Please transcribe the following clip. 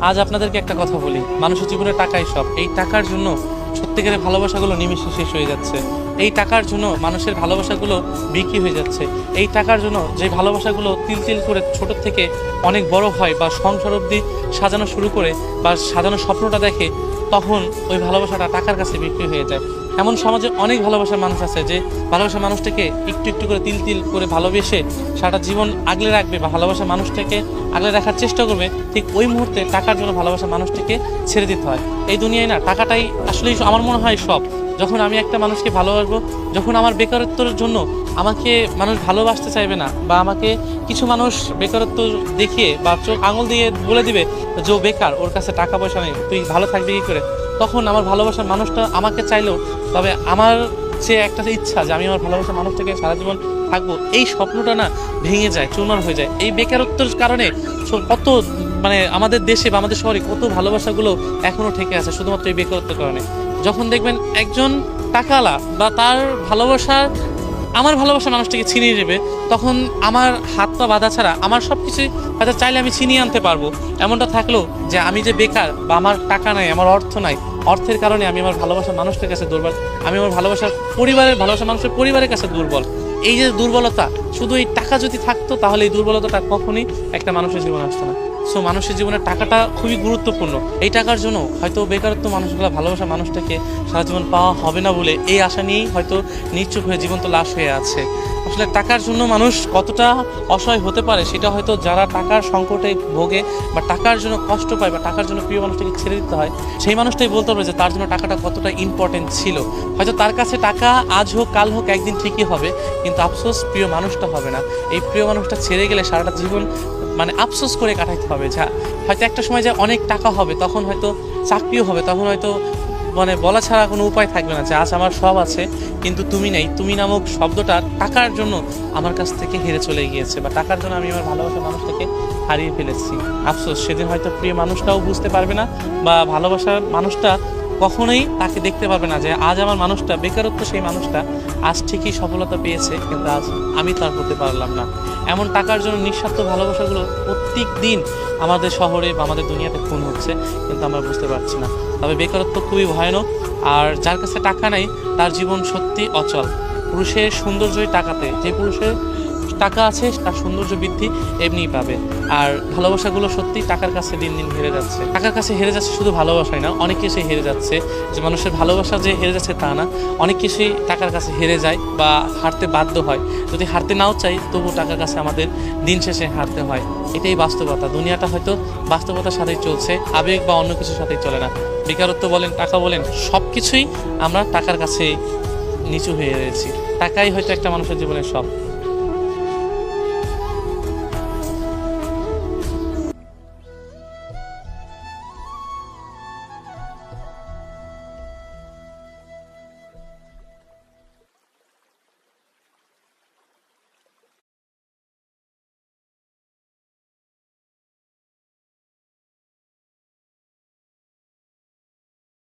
আজ আপনাদেরকে একটা কথা বলি। মানুষের জীবনে টাকাই সব। এই টাকার জন্য সত্যিকারের ভালোবাসাগুলো নিমিশে শেষ হয়ে যাচ্ছে। এই টাকার জন্য মানুষের ভালোবাসাগুলো বিক্রি হয়ে যাচ্ছে। এই টাকার জন্য যে ভালোবাসাগুলো তিল তিল করে ছোট থেকে অনেক বড় হয় বা সংসার অবধি সাজানো শুরু করে বা সাজানো স্বপ্নটা দেখে, তখন ওই ভালোবাসাটা টাকার কাছে বিক্রি হয়ে যায়। এমন সমাজে অনেক ভালোবাসার মানুষ আছে যে ভালোবাসার মানুষটাকে একটু একটু করে তিল তিল করে ভালোবেসে সারাটা জীবন আগলে রাখবে বা ভালোবাসার মানুষটাকে আগলে রাখার চেষ্টা করবে, ঠিক ওই মুহূর্তে টাকার জন্য ভালোবাসার মানুষটিকে ছেড়ে দিতে হয়। এই দুনিয়ায় না, টাকাটাই আসলেই আমার মনে হয় সব। যখন আমি একটা মানুষকে ভালোবাসবো, যখন আমার বেকারত্বের জন্য আমাকে মানুষ ভালোবাসতে চাইবে না, বা আমাকে কিছু মানুষ বেকারত্ব দেখিয়ে বা চোখ আঙুল দিয়ে বলে দিবে যে বেকার, ওর কাছে টাকা পয়সা নেই, তুই ভালো থাকবি কী করে? তখন আমার ভালোবাসার মানুষটা আমাকে চাইলেও, তবে আমার যে একটা ইচ্ছা যে আমি আমার ভালোবাসার মানুষটাকে সারা জীবন থাকব, এই স্বপ্নটা না ভেঙে যায় চুরমার হয়ে যায়। এই বেকারত্বের কারণে কত মানে আমাদের দেশে বা আমাদের শহরে কত ভালোবাসাগুলো এখনও ঠেকে আছে, শুধুমাত্র এই বেকারত্বের কারণে। যখন দেখবেন একজন টাকালা বা তার ভালোবাসা আমার ভালোবাসা মানুষটাকে ছিনিয়ে নেবে তখন আমার হাত পা বাঁধা ছাড়া আমার সব কিছু হয়তো চাইলে আমি ছিনিয়ে আনতে পারব। এমনটা থাকলেও যে আমি যে বেকার বা আমার টাকা নাই, আমার অর্থ নাই, অর্থের কারণে আমি আমার ভালোবাসার মানুষটার কাছে দুর্বল, আমি আমার ভালোবাসার পরিবারের ভালোবাসার মানুষের পরিবারের কাছে দুর্বল। এই যে দুর্বলতা, শুধু এই টাকা যদি থাকতো, তাহলে এই দুর্বলতাটা কখনোই একটা মানুষের জীবনে আসতো না। সো মানুষের জীবনে টাকাটা খুবই গুরুত্বপূর্ণ। এই টাকার জন্য হয়তো বেকারত্ব মানুষগুলো ভালোবাসা মানুষটাকে সারা জীবন পাওয়া হবে না বলে এই আশা নিয়েই হয়তো নিশ্চুপ হয়ে জীবন্ত লাশ হয়ে আছে। আসলে টাকার জন্য মানুষ কতটা অসহায় হতে পারে সেটা হয়তো যারা টাকার সংকটে ভোগে বা টাকার জন্য কষ্ট পায় বা টাকার জন্য প্রিয় মানুষটাকে ছেড়ে দিতে হয়, সেই মানুষটাই বলতে পারবে যে তার জন্য টাকাটা কতটা ইম্পর্টেন্ট ছিল। হয়তো তার কাছে টাকা আজ হোক, কাল হোক, একদিন ঠিকই হবে, কিন্তু আফসোস প্রিয় মানুষটা হবে না। এই প্রিয় মানুষটা ছেড়ে গেলে সারাটা জীবন মানে আফসোস করে কাটাইতে হবে। যা হয়তো একটা সময় যে অনেক টাকা হবে, তখন হয়তো চাকরিও হবে, তখন হয়তো মানে বলা ছাড়া কোনো উপায় থাকবে না যে আজ আমার সব আছে, কিন্তু তুমি নেই। তুমি নামক শব্দটা টাকার জন্য আমার কাছ থেকে হেরে চলে গিয়েছে বা টাকার জন্য আমি আমার ভালোবাসার মানুষটাকে হারিয়ে ফেলেছি। আফসোস, সেদিন হয়তো প্রিয় মানুষটাও বুঝতে পারবে না বা ভালোবাসার মানুষটা কখনোই তাকে দেখতে পারবে না যে আজ আমার মানুষটা, বেকারত্ব সেই মানুষটা, আজ ঠিকই সফলতা পেয়েছে, কিন্তু আজ আমি তার হতে পারলাম না। এমন টাকার জন্য নিঃস্বার্থ ভালোবাসাগুলো প্রত্যেক দিন আমাদের শহরে বা আমাদের দুনিয়াতে খুন হচ্ছে, কিন্তু আমরা বুঝতে পারছি না। তবে বেকারত্ব খুবই ভয়ানক, আর যার কাছে টাকা নেই, তার জীবন সত্যি অচল। পুরুষের সৌন্দর্যই টাকাতে, যে পুরুষের টাকা আছে, তার সৌন্দর্য বৃদ্ধি এমনিই পাবে। আর ভালোবাসাগুলো সত্যি টাকার কাছে দিন দিন হেরে যাচ্ছে। টাকার কাছে হেরে যাচ্ছে শুধু ভালোবাসাই না, অনেক কিছুই হেরে যাচ্ছে। যে মানুষের ভালোবাসা যে হেরে যাচ্ছে তা না, অনেক কিছুই টাকার কাছে হেরে যায় বা হারতে বাধ্য হয়। যদি হারতে নাও চাই তবু টাকার কাছে আমাদের দিন শেষে হারতে হয়। এটাই বাস্তবতা। দুনিয়াটা হয়তো বাস্তবতার সাথেই চলছে, আবেগ বা অন্য কিছুর সাথেই চলে না। বেকারত্ব বলেন, টাকা বলেন সব কিছুই আমরা টাকার কাছে নিচু হয়ে রয়েছি। টাকাই হয়তো একটা মানুষের জীবনের সব